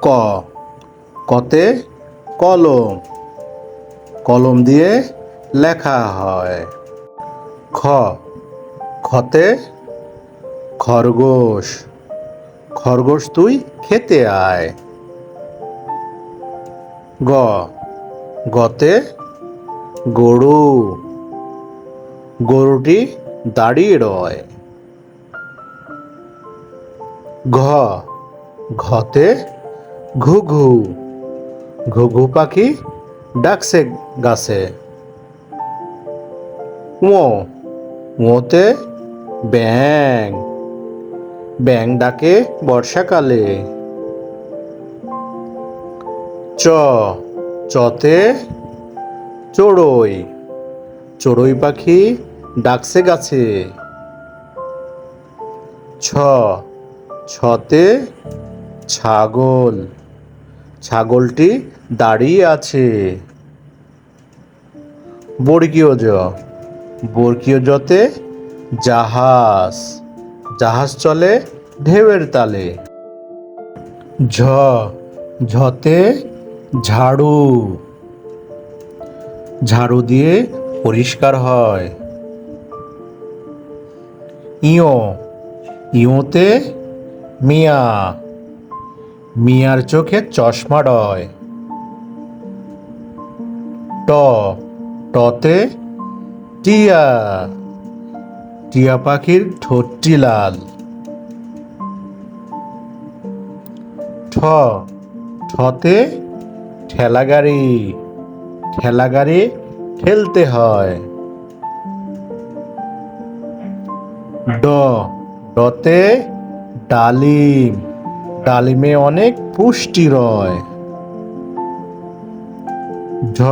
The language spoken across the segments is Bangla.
ক। কতে কলম। কলম দিয়ে লেখা হয়। খ। খতে খরগোশ। খরগোশ তুই খেতে আয়। গ। গতে গরু। গরুটি দাঁড়িয়ে রয়। ঘ। ঘতে ঘুঘু। ঘুঘু পাখি ডাকছে গাছে। ও ওতে ব্যাং ব্যাং ডাকে বর্ষাকালে। চ, চতে চড়ই। চড়ুই পাখি ডাকছে গাছে। ছ, ছতে ছাগল। ছাগলটি দাঁড়িয়ে আছে। বর্গীয় জ বর্গীয় জতে জাহাজ। জাহাজ চলে ঢেউয়ের তালে। ঝ। ঝতে ঝাড়ু। ঝাড়ু দিয়ে পরিষ্কার হয়। ইয়ো। ইয়োতে মিয়া। মিয়ার চোখে চশমা রয় ট, টতে টিয়া। টিয়া পাখির ঠোঁটটি লাল। ঠ, ঠতে ঠেলা গাড়ি ঠেলা গাড়ি ঠেলতে হয়। ড, ডতে ডালিম। ডালিমে অনেক পুষ্টি রয়। ঝ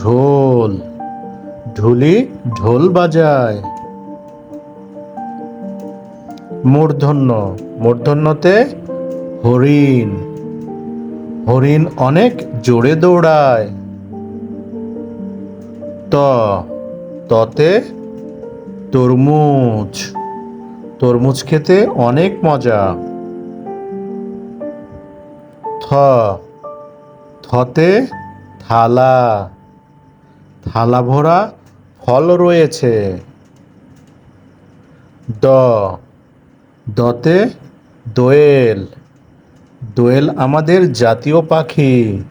ঢোল। ঢুলি ঢোল বাজায়। মূর্ধন্য, মূর্ধন্যতে হরিণ। হরিণ অনেক জোরে দৌড়ায়। ত, ততে তরমুজ। তরমুজ খেতে অনেক মজা। থ। থতে থালা। থালা ভরা ফল রয়েছে। দ। দতে দোয়েল। দোয়েল আমাদের জাতীয় পাখি।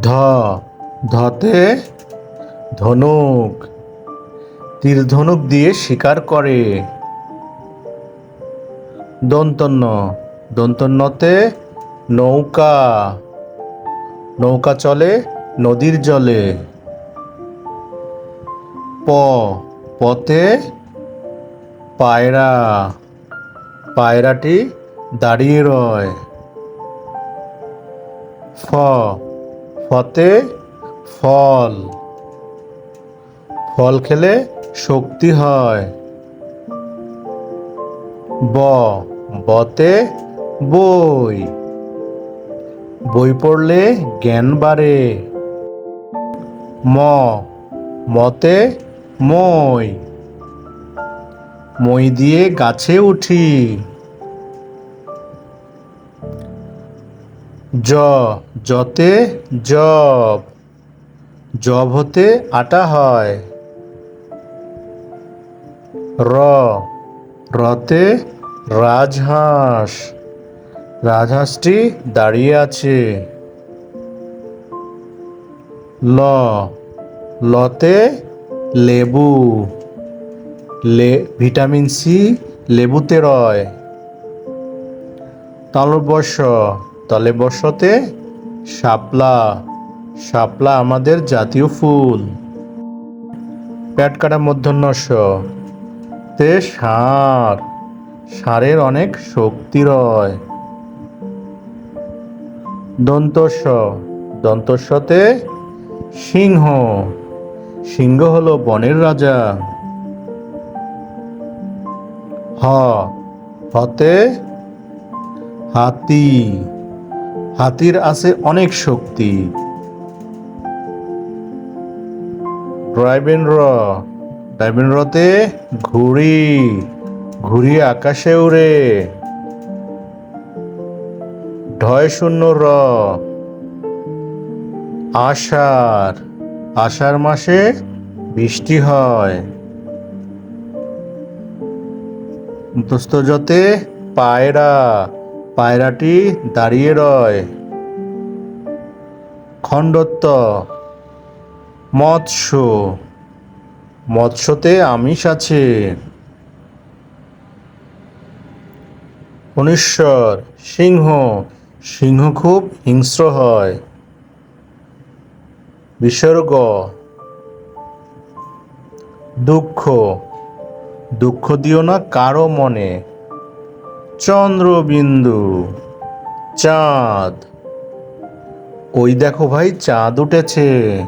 ধ। ধতে ধনুক। তীর ধনুক দিয়ে শিকার করে। দন্তন্য দন্তন্যতে নৌকা। নৌকা চলে নদীর জলে। প, পথে পায়রা। পায়রাটি দাঁড়িয়ে রয়। ফ, ফতে ফল। ফল খেলে শক্তি হয়। ব, বতে বই। বই পড়লে জ্ঞান বাড়ে। ম, মতে মই। মই দিয়ে গাছে উঠি। জ, জতে জব। জব হতে আটা হয়। র। রতে রাজহাঁস। রাজহাঁসটি দাঁড়িয়ে আছে। ল। লতে লেবু। লে, ভিটামিন সি লেবুতে রয়। তালবর্ষ তলে বর্ষতে শাপলা। শাপলা আমাদের জাতীয় ফুল। প্যাট কাটা মধ্যন্যস্য তে ষাঁড় ষাঁড়ের অনেক শক্তি রয়। দন্তস্ব। দন্তস্বতে সিংহ। সিংহ হলো বনের রাজা। হ। হতে হাতি। হাতির আছে অনেক শক্তি। ড্রাইভেন র। ড্রাইভেন রতে ঘুড়ি ঘুরিয়ে আকাশে উড়ে। ঢয় শূন্য র। আষাঢ় আষাঢ় মাসে বৃষ্টি হয়। দোস্তজতে পায়রা, পায়রাটি দাঁড়িয়ে রয়। খণ্ডত্ব, মৎস্য। মৎস্যতে আমিষ আছে। অনিশ্বর সিংহ সিংহ খুব হিংস্র হয়। বিসর্গ, দুঃখ দুঃখ দিও না কারও মনে। চন্দ্রবিন্দু, চাঁদ। ওই দেখো ভাই, চাঁদ উঠেছে।